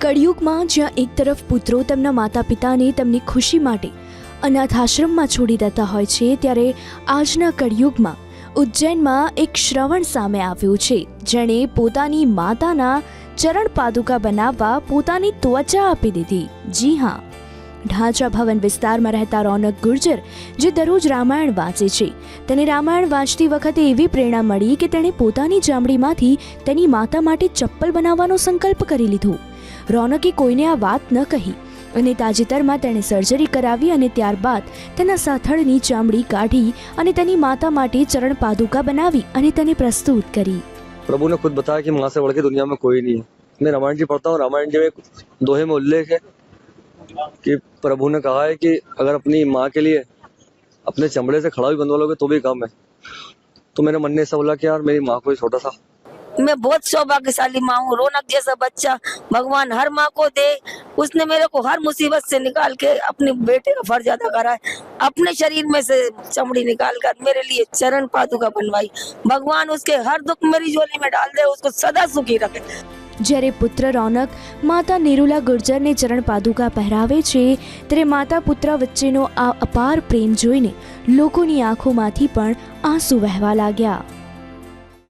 કળિયુગમાં જ્યાં એક તરફ પુત્રો તેમના માતા પિતાને તેમની ખુશી માટે અનાથ આશ્રમમાં છોડી દેતા હોય છે, ત્યારે આજના કળિયુગમાં ઉજ્જૈનમાં એક શ્રવણ સામે આવ્યું છે, જેણે પોતાની માતાના ચરણ પાદુકા બનાવવા પોતાની ત્વચા આપી દીધી. જી હા ઢાંચા ભવન વિસ્તારમાં રહેતા રોનક ગુર્જર જે દરરોજ રામાયણ વાંચે છે તેને રામાયણ વાંચતી વખતે એવી પ્રેરણા મળી કે તેણે પોતાની ચામડીમાંથી તેની માતા માટે ચપ્પલ બનાવવાનો સંકલ્પ કરી લીધો રોનકે કોઈને આ વાત ન કહી અને તાજેતરમાં તેણે સર્જરી કરાવી અને ત્યારબાદ તેના સાથળની ચામડી કાઢી અને તેની માતા માટે ચરણ પાદુકા બનાવી અને તેને પ્રસ્તુત કરી प्रभु ने खुद बताया कि माँ से बढ़ के दुनिया में कोई नहीं है मैं रामायण जी पढ़ता हूँ रामायण जी में एक दोहे में उल्लेख है कि प्रभु ने कहा है कि अगर अपनी माँ के लिए अपने चमड़े से खड़ा भी बनवा लोगे तो भी कम है। तो मेरे मन ने ऐसा बोला कि यार, मेरी माँ को छोटा सा। मैं बहुत सौभाग्यशाली माँ हूँ, रौनक जैसा बच्चा। भगवान हर माँ को दे। उसने मेरे को हर मुसीबत से निकाल के अपने बेटे का फ़र्ज़ अदा करा है। अपने शरीर में से चमड़ी निकाल कर मेरे लिए चरण पादुका बनवाई। भगवान उसके हर दुख मेरी झोली में डाल दे, उसको सदा सुखी रखे। જ્યારે પુત્ર રોનક માતા નિરુલા ગુર્જરને ચરણ પાદુકા પહેરાવે છે, ત્યારે માતા પુત્ર વચ્ચેનો આ અપાર પ્રેમ જોઈને લોકોની આંખોમાંથી પણ આંસુ વહેવા લાગ્યા.